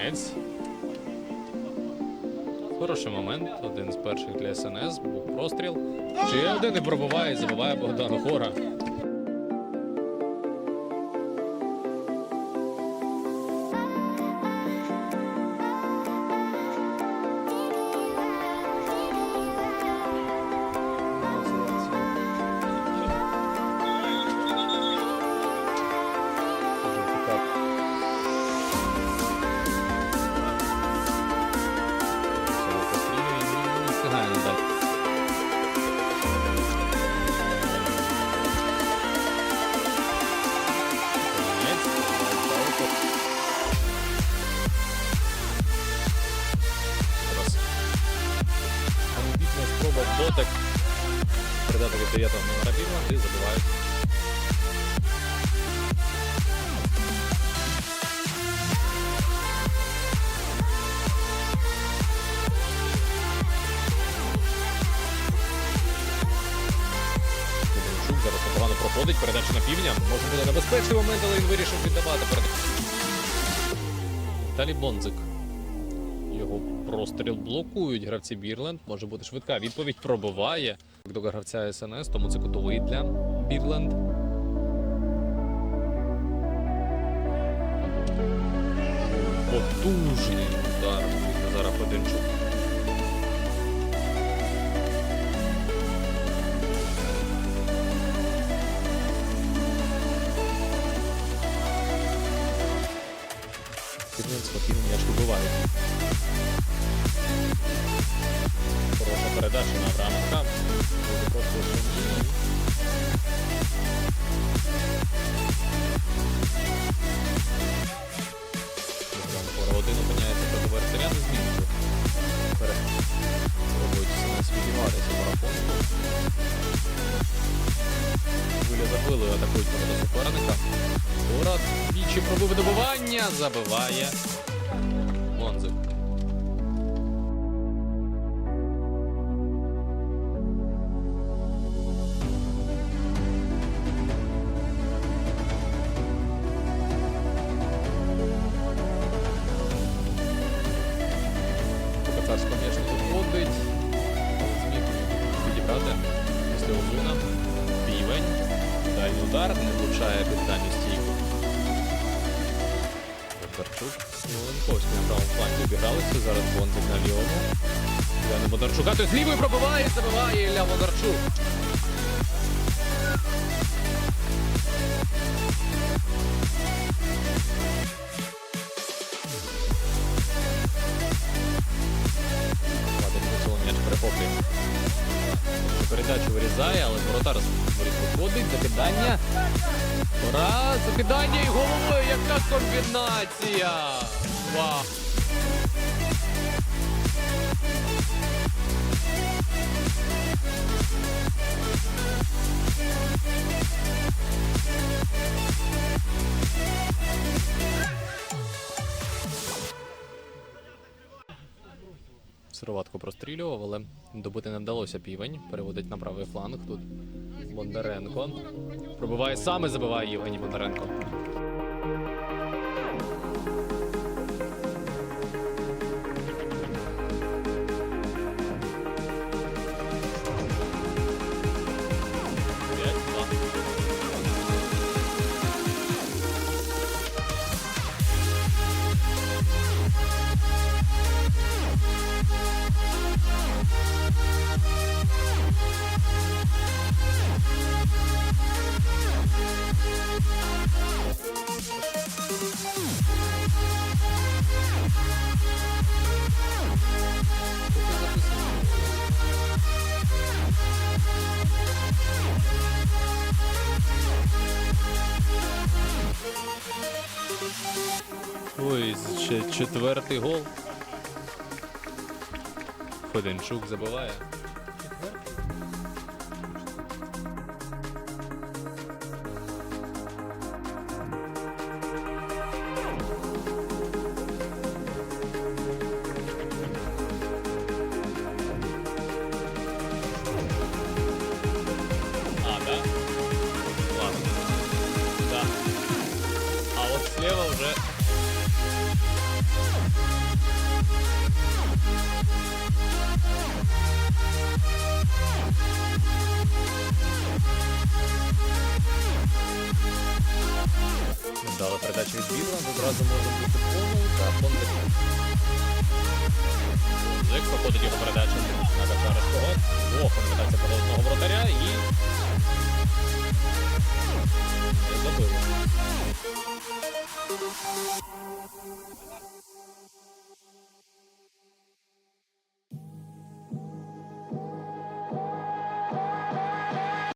Команець. Хороший момент. Один з перших для СНС. Був простріл. Ще один і пробуває, забиває Богдана Хора. Спроба дотик. Передати від 9 номера і забивають. Зараз непогано проходить, передача на півдня. Може буде небезпечний момент, але він вирішив віддавати передачу. Віталій Бонзик. Його простріл блокують гравці Бірленд. Може бути швидка. Відповідь пробиває. До гравця СНС, тому це кутовий для Бірленд. Потужний удар Назара Феденчук. Бірленд спокійно м'яч вибиває. Хороша передача на Абраменка. Дуже просто двічі пробив добивання, забиває. Монзик. По-кацарському м'яч не виходить. Але зміг відібрати після Озуна. Півень. Дальній удар не влучає під дальню стійку. Бондарчук. Маленковський на правому фланзі обігралися. Зараз Бондик на лівому. не Бондарчука. Той з лівою пробиває, забиває Ілля Бондарчук. Воротар виходить. Закидання. Раз, закидання і головою. Яка комбінація! Вау! Сироватко прострілював, але добити не вдалося півень. Переводить на правий фланг тут. Бондаренко. Пробиває саме, забиває Євгеній Бондаренко. Ще четвертий гол. Ходенчук забиває. Передачу від одразу може бути помилка, Бондарчук. Зик проходить його передачу на Качарського. Двох передається про одного вратаря і